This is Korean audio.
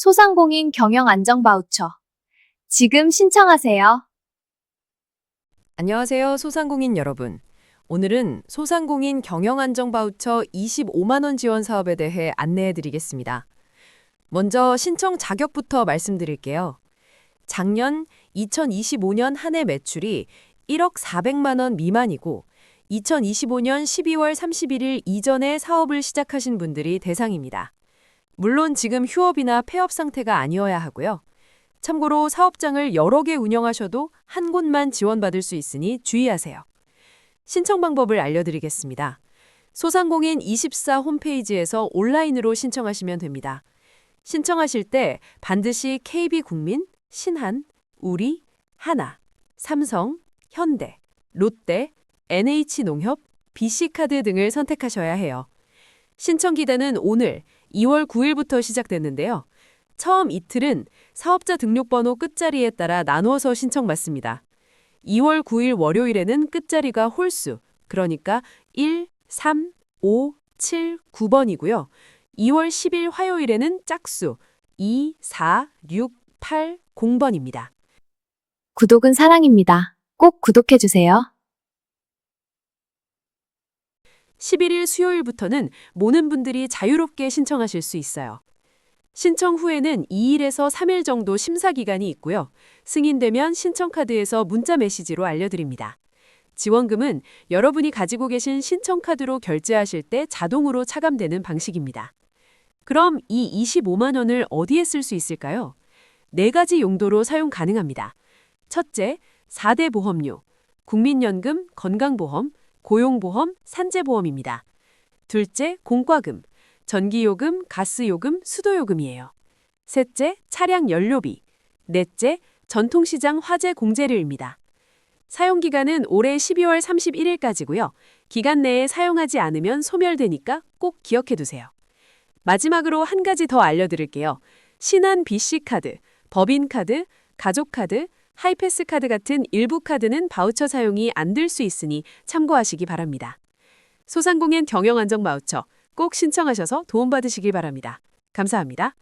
소상공인 경영 안정 바우처. 지금 신청하세요. 안녕하세요, 소상공인 여러분. 오늘은 소상공인 경영 안정 바우처 25만 원 지원 사업에 대해 안내해 드리겠습니다. 먼저 신청 자격부터 말씀드릴게요. 작년 2025년 한 해 매출이 1억 400만 원 미만이고 2025년 12월 31일 이전에 사업을 시작하신 분들이 대상입니다. 물론 지금 휴업이나 폐업 상태가 아니어야 하고요. 참고로 사업장을 여러 개 운영하셔도 한 곳만 지원받을 수 있으니 주의하세요. 신청 방법을 알려드리겠습니다. 소상공인 24 홈페이지에서 온라인으로 신청하시면 됩니다. 신청하실 때 반드시 KB국민, 신한, 우리, 하나, 삼성, 현대, 롯데, NH농협, BC카드 등을 선택하셔야 해요. 신청 기간은 오늘 2월 9일부터 시작됐는데요. 처음 이틀은 사업자 등록번호 끝자리에 따라 나누어서 신청 받습니다. 2월 9일 월요일에는 끝자리가 홀수, 그러니까 1, 3, 5, 7, 9번이고요. 2월 10일 화요일에는 짝수 2, 4, 6, 8, 0번입니다. 구독은 사랑입니다. 꼭 구독해주세요. 11일 수요일부터는 모는 분들이 자유롭게 신청하실 수 있어요. 신청 후에는 2일에서 3일 정도 심사 기간이 있고요. 승인되면 신청카드에서 문자 메시지로 알려드립니다. 지원금은 여러분이 가지고 계신 신청카드로 결제하실 때 자동으로 차감되는 방식입니다. 그럼 이 25만 원을 어디에 쓸 수 있을까요? 네 가지 용도로 사용 가능합니다. 첫째, 4대 보험료, 국민연금, 건강보험, 고용보험, 산재보험입니다. 둘째, 공과금, 전기요금, 가스요금, 수도요금이에요. 셋째, 차량 연료비. 넷째, 전통시장 화재 공제료입니다. 사용기간은 올해 12월 31일까지고요. 기간 내에 사용하지 않으면 소멸되니까 꼭 기억해두세요. 마지막으로 한 가지 더 알려드릴게요. 신한 BC카드, 법인카드, 가족카드, 하이패스 카드 같은 일부 카드는 바우처 사용이 안 될 수 있으니 참고하시기 바랍니다. 소상공인 경영안정 바우처 꼭 신청하셔서 도움받으시길 바랍니다. 감사합니다.